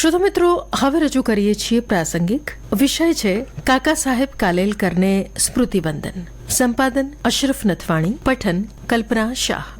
શ્રોતા મિત્રો, હવે રજૂ કરીએ છીએ પ્રાસંગિક વિષય છે, કાકા સાહેબ કાલેલકરને સ્મૃતિવંદન. સંપાદન અશરફ નથવાણી, પઠન કલ્પના શાહ.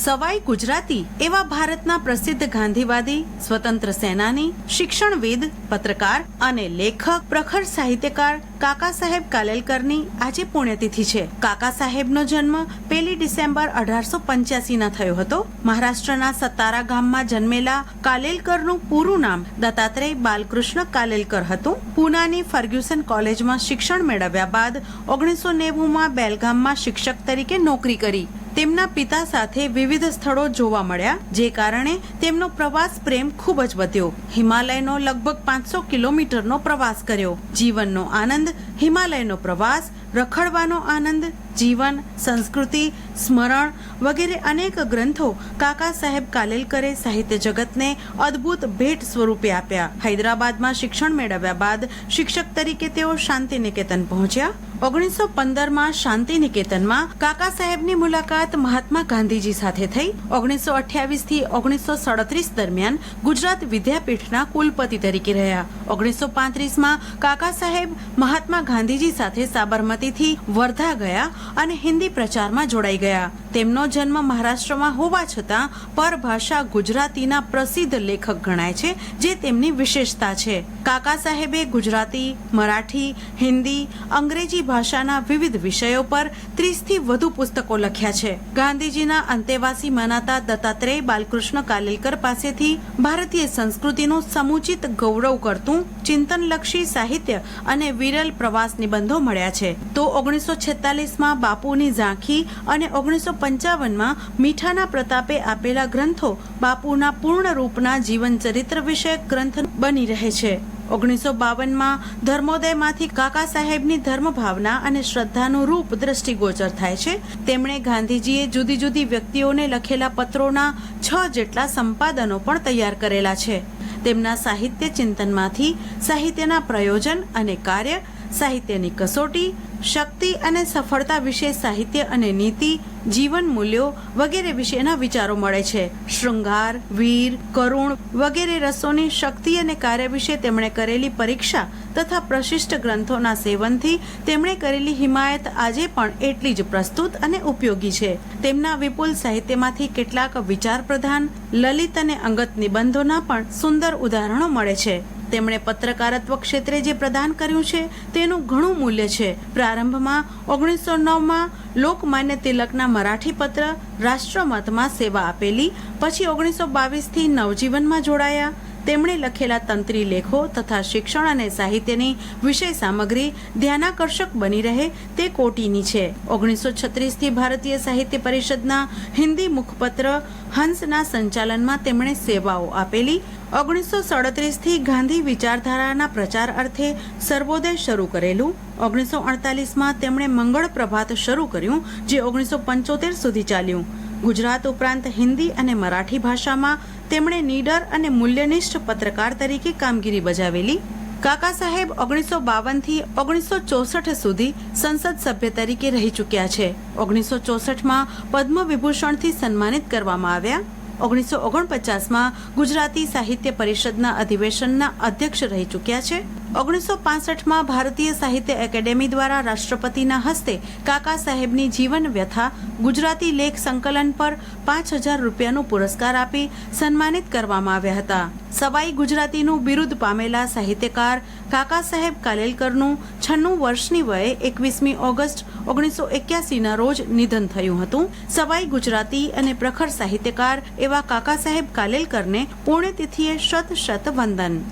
સવાઈ ગુજરાતી એવા ભારતના પ્રસિદ્ધ ગાંધીવાદી, સ્વતંત્ર સેનાની, શિક્ષણવિદ, પત્રકાર અને લેખક, પ્રખર સાહિત્યકાર કાકા સાહેબ કાલેલકરની આજે પુણ્યતિથિ છે. કાકા સાહેબનો જન્મ પહેલી ડિસેમ્બર અઢારસો પંચ્યાસીના થયો હતો. મહારાષ્ટ્રના સતારા ગામમાં જન્મેલા કાલેલકરનું પૂરું નામ દત્તાત્રેય બાલકૃષ્ણ કાલેલકર હતું. પૂનાની ફર્ગ્યુસન કોલેજમાં શિક્ષણ મેળવ્યા બાદ ઓગણીસો નેવુંમાં બેલગામમાં શિક્ષક તરીકે નોકરી કરી. તેમના પિતા સાથે વિવિધ સ્થળો જોવા મળ્યા, જે કારણે તેમનો પ્રવાસ પ્રેમ ખૂબ જ વધ્યો. હિમાલયનો લગભગ પાંચસો કિલોમીટરનો પ્રવાસ કર્યો. જીવનનો આનંદ, હિમાલયનો પ્રવાસ, રખડવાનો આનંદ જીવન, સંસ્કૃતિ, સ્મરણ વગેરે અનેક ગ્રંથો કાકા સાહેબ કાલેલકરે સાહિત્ય જગતને અદ્ભુત ભેટ સ્વરૂપે આપ્યા. હૈદરાબાદમાં શિક્ષણ મેળવ્યા બાદ શિક્ષક તરીકે તેઓ શાંતિ નિકેતન પહોંચ્યા. ઓગણીસો પંદરમાં શાંતિ નિકેતનમાં કાકા સાહેબની મુલાકાત મહાત્મા ગાંધીજી સાથે થઈ. ઓગણીસો અઠ્યાવીસથી ઓગણીસો સડત્રીસ દરમિયાન ગુજરાત વિદ્યાપીઠના કુલપતિ તરીકે રહ્યા. ઓગણીસો પાંત્રીસમાં કાકા સાહેબ મહાત્મા ગાંધીજી સાથે સાબરમતીથી વર્ધા ગયા. અને હિન્દી પ્રચારમાં જોડાઈ ગયા. તેમનો જન્મ મહારાષ્ટ્રમાં હોવા છતાં પરભાષા ગુજરાતીના પ્રસિદ્ધ લેખક ગણાય છે, જે તેમની વિશેષતા છે. કાકા સાહેબે ગુજરાતી, મરાઠી, હિન્દી, અંગ્રેજી ભાષાના વિવિધ વિષયો પર ત્રીસથી વધુ પુસ્તકો લખ્યા છે. ગાંધીજીના અંતેવાસી મનાતા દત્તાત્રેય બાલકૃષ્ણ કાલેલકર પાસેથી ભારતીય સંસ્કૃતિનું સમુચિત ગૌરવ કરતું ચિંતનલક્ષી સાહિત્ય અને વિરલ પ્રવાસ નિબંધો મળ્યા છે. તો ઓગણીસો છેતાલીસમાં બાપુની ઝાંખી અને ઓગણીસો પંચાવનમાં મીઠાના પ્રતાપે આપેલા ગ્રંથો બાપુના પૂર્ણ રૂપના જીવન ચરિત્ર વિષયક ગ્રંથ બની રહે છે. ઓગણીસો બાવનમાં ધર્મોદયમાંથી કાકા સાહેબની ધર્મ ભાવના અને શ્રદ્ધાનું રૂપ દ્રષ્ટિગોચર થાય છે. તેમણે ગાંધીજીએ જુદી જુદી વ્યક્તિઓને લખેલા પત્રોના છ જેટલા સંપાદનો પણ તૈયાર કરેલા છે. તેમના સાહિત્ય ચિંતનમાંથી સાહિત્યના પ્રયોજન અને કાર્ય સાહિત્યની કસોટી, શક્તિ અને સફળતા વિશે સાહિત્ય અને નીતિ, જીવન મૂલ્યો વગેરે વિશેના વિચારો મળે છે. શૃંગાર, વીર, કરુણ વગેરે રસોની શક્તિ અને કાર્ય વિશે તેમણે કરેલી પરીક્ષા તથા પ્રશિષ્ટ ગ્રંથોના સેવનથી તેમણે કરેલી હિમાયત આજે પણ એટલી જ પ્રસ્તુત અને ઉપયોગી છે. તેમના વિપુલ સાહિત્યમાંથી કેટલાક વિચાર પ્રધાન લલિત અને અંગત નિબંધોના પણ સુંદર ઉદાહરણો મળે છે. તેમણે પત્રકારત્વ ક્ષેત્રે જે પ્રદાન કર્યું છે, તેનું ઘણું મૂલ્ય છે. પ્રારંભમાં ઓગણીસો નવમાં લોકમાન્ય તિલકના મરાઠી પત્ર રાષ્ટ્રમતમાં સેવા આપેલી, પછી ઓગણીસો બાવીસથી નવજીવનમાં જોડાયા. તેમણે લખેલા તંત્રી લેખો તથા શિક્ષણ અને સાહિત્યની વિષય સામગ્રી ધ્યાનાકર્ષક બની રહે તે કોટીની છે. ઓગણીસો છત્રીસથી ભારતીય સાહિત્ય પરિષદના હિન્દી મુખપત્ર હંસના સંચાલનમાં તેમણે સેવાઓ આપેલી. ઓગણીસો સડત્રીસથી ગાંધી વિચારધારાના પ્રચાર અર્થે સર્વોદય શરૂ કરેલું. ઓગણીસો અડતાલીસમાં તેમણે મંગળ પ્રભાત શરૂ કર્યું, જે ઓગણીસો પંચોતેર સુધી ચાલ્યું. ગુજરાત ઉપરાંત હિન્દી અને મરાઠી ભાષામાં તેમણે નીડર અને મૂલ્યનિષ્ઠ પત્રકાર તરીકે કામગીરી બજાવેલી. કાકા સાહેબ ઓગણીસો બાવનથી ઓગણીસો ચોસઠ સુધી સંસદ સભ્ય તરીકે રહી ચૂક્યા છે. ઓગણીસો ચોસઠમાં પદ્મ વિભૂષણથી સન્માનિત કરવામાં આવ્યા. ઓગણીસો ઓગણપચાસમાં ગુજરાતી સાહિત્ય પરિષદના અધિવેશનના અધ્યક્ષ રહી ચૂક્યા છે. ઓગણીસો પાસઠમાં ભારતીય સાહિત્ય એકેડેમી દ્વારા રાષ્ટ્રપતિના હસ્તે કાકા સાહેબની જીવન વ્યથા ગુજરાતી લેખ સંકલન પર પાંચ હજાર રૂપિયાનો પુરસ્કાર આપી સન્માનિત કરવામાં આવ્યા હતા. સવાઈ ગુજરાતીનું બિરુદ પામેલા સાહિત્યકાર કાકા સાહેબ કાલેલકરનું છન્નું વર્ષની વયે એકવીસમી ઓગસ્ટ ઓગણીસો એક્યાસીના રોજ નિધન થયું હતું. સવાઈ ગુજરાતી અને પ્રખર સાહિત્યકાર એવા કાકા સાહેબ કાલેલકરને પુણ્યતિથિએ શત શત વંદન.